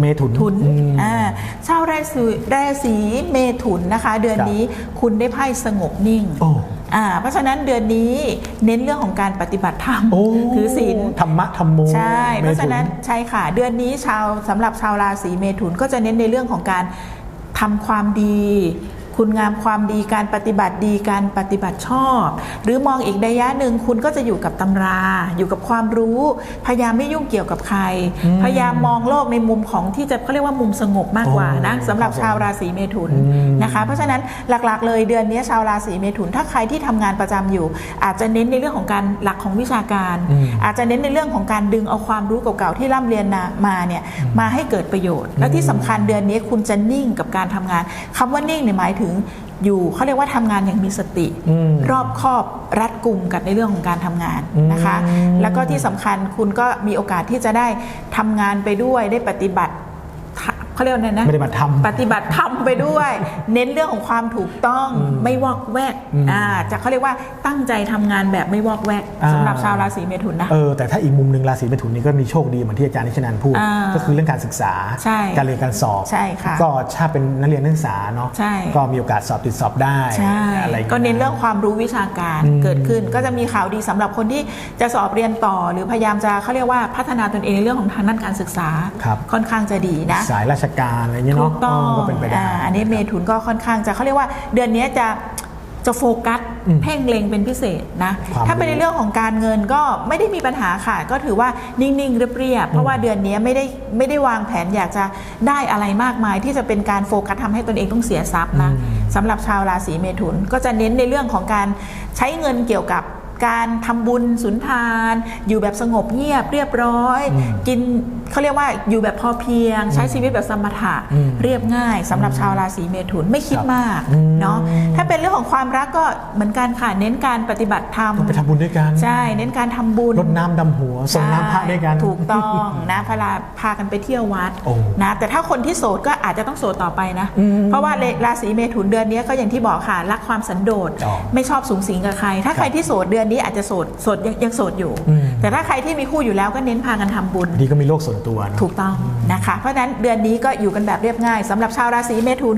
เมถุนถุนอืมอ่าชาวราศีราศีเมถุนนะคะ เดือนครับนี้คุณได้ไพ่สงบนิ่งโอ้อ่าเพราะฉะนั้นเดือนนี้เน้นเรื่องของการปฏิบัติธรรมโอ้ถือศีลธรรมะธรรมโมใช่มเพราะฉะนั้นถุใช่ค่ะ เดือนนี้ชาวสำหรับชาวราศีเมถุนก็จะเน้นในเรื่องของการทำความดี คุณงามความดีการปฏิบัติดีการปฏิบัติชอบ หรือมองอีกระยะหนึ่งคุณก็จะอยู่กับตำรา อยู่กับความรู้ พยายามไม่ยุ่งเกี่ยวกับใคร พยายามมองโลกในมุมของที่จะเขาเรียกว่ามุมสงบมากกว่านะโอ้สำหรับครับผมชาวราศีเมถุนอืมนะคะเพราะฉะนั้นหลักๆ เลยเดือนนี้ชาวราศีเมถุน ถ้าใครที่ทำงานประจำอยู่ อาจจะเน้นในเรื่องของการหลักของวิชาการอืมอาจจะเน้นในเรื่องของการดึงเอาความรู้เก่าๆที่ร่ำเรียนมาเนี่ยมาให้เกิดประโยชน์ และที่สำคัญเดือนนี้คุณจะนิ่งกับการทำงานคำว่านิ่งเนี่ยหมายถึงอยู่เขาเรียกว่าทำงานอย่างมีสติอืมรอบคอบรัดกุมกับในเรื่องของการทำงานนะคะอืมแล้วก็ที่สำคัญคุณก็มีโอกาสที่จะได้ทำงานไปด้วยได้ปฏิบัติทะ เขาเรียกว่าไงนะปฏิบัติธรรมปฏิบัติธรรมไปด้วย เน้นเรื่องของความถูกต้องอืมไม่วอกแวกอืมอ่าจะเขาเรียกว่าตั้งใจทำงานแบบไม่วอกแวกอ่าสำหรับชาวราศีเมถุนนะเออแต่ถ้าอีกมุมหนึ่งราศีเมถุนนี่ก็มีโชคดีเหมือนที่อาจารย์นิชนันพูดอ่าก็คือเรื่องการศึกษาใช่การเรียนการสอบใช่ค่ะก็ถ้าเป็นนักเรียนนักศึกษาเนาะใช่ก็มีโอกาสสอบติดสอบได้ใช่อะไรอย่างก็งี้ยเน้นเรื่องความรู้วิชาการอืมเกิดขึ้น ก็จะมีข่าวดีสำหรับคนที่จะสอบเรียนต่อ หรือพยายามจะเขาเรียกว่าพัฒนาตนเองในเรื่องของทางด้านการศึกษาครับค่อนข้างจะดีนะสายราชการอะไรเงี้ยถูเนาะกต้องก็เป็นไปได้ อ่าอันนี้เมถุนก็ค่อนข้างจะเขาเรียกว่าเดือนนี้จะจะโฟกัสอืมเพ่งเล็งเป็นพิเศษนะ ความถ้าเป็นในเรื่องของการเงินก็ไม่ได้มีปัญหาค่ะ ก็ถือว่านิ่งๆเรียบๆเพราะว่าเดือนนี้ไม่ได้ไม่ได้วางแผนอยากจะได้อะไรมากมาย ที่จะเป็นการโฟกัสทำให้ตนเองต้องเสียทรัพย์นะอืม สำหรับชาวราศีเมถุนก็จะเน้นในเรื่องของการใช้เงินเกี่ยวกับ การทำบุญสุนทาน อยู่แบบสงบเงียบเรียบร้อยอืมกินเขาเรียกว่าอยู่แบบพอเพียง ใช้ชีวิตแบบสมถะอืมเรียบง่ายสำหรับชาวราศีเมถุนไม่คิดครับมากอืมเนาะ ความรักก็เหมือนกันค่ะเน้นการปฏิบัติธรรมต้องไปทำบุญด้วยกันใช่ เน้นการทำบุญรดน้ำดำหัวส่งน้ำพระด้วยกันใช่ถูกต้องนะพาราพากันไปเที่ยววัดโอ้นะแต่ถ้าคนที่โสดก็อาจจะต้องโสดต่อไปนะอืมเพราะว่าราศีเมถุนเดือนนี้ก็อย่างที่บอกค่ะรักความสันโดษอ๋อไม่ชอบสูงสิงกับใคร ถ้าใครที่โสดเดือนนี้อาจจะโสดโสดยังยังโสดอยู่อืมแต่ถ้าใครที่มีคู่อยู่แล้วก็เน้นพากันทำบุญบางทีก็มีโลกส่วนตัวเนอะถูกต้องนะคะ เพราะฉะนั้นเดือนนี้ก็อยู่กันแบบเรียบง่ายสำหรับชาวราศีเมถุน